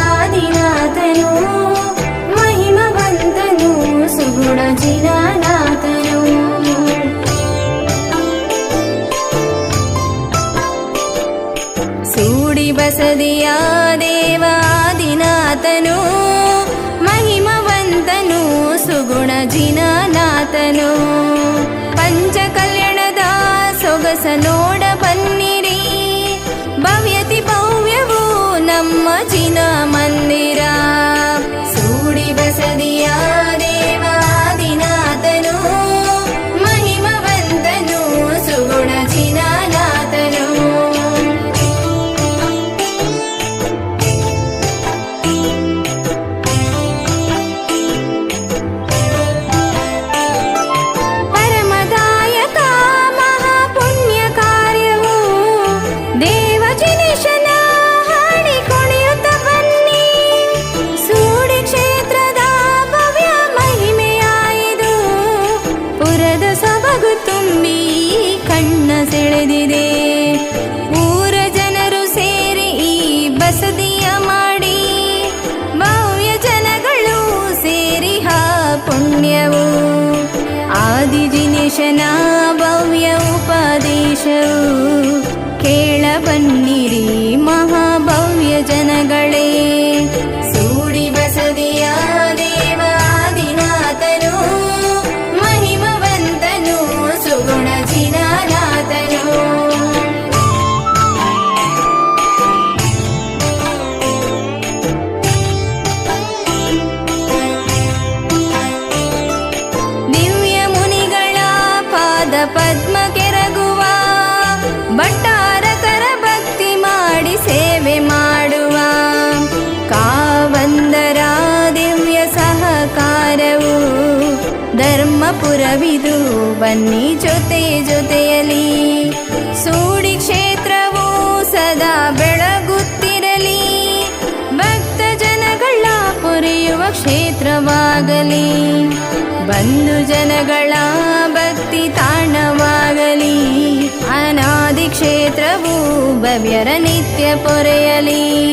ದೇವಾದಿನಾಥನು ಮಹಿಮವಂತನು ಸುಗುಣ ಜಿನಾನಾಥನು ಸೂಡಿ ಬಸದಿಯ ದೇವಾದಿನಾಥನು ಮಹಿಮವಂತನು ಸುಗುಣ ಜಿನಾನಾಥನು ಭವ್ಯ ಉಪದೇಶವು ಕೇಳ ಧರ್ಮಪುರವಿದು ಬನ್ನಿ ಜೊತೆ ಜೊತೆಯಲಿ ಸೂಡಿ ಕ್ಷೇತ್ರವು ಸದಾ ಬೆಳಗುತ್ತಿರಲಿ. ಭಕ್ತ ಜನಗಳ ಪೊರೆಯುವ ಕ್ಷೇತ್ರವಾಗಲಿ. ಬಂಧು ಜನಗಳ ಭಕ್ತಿ ತಾಣವಾಗಲಿ. ಅನಾದಿ ಕ್ಷೇತ್ರವು ಭವ್ಯರ ನಿತ್ಯ ಪೊರೆಯಲಿ.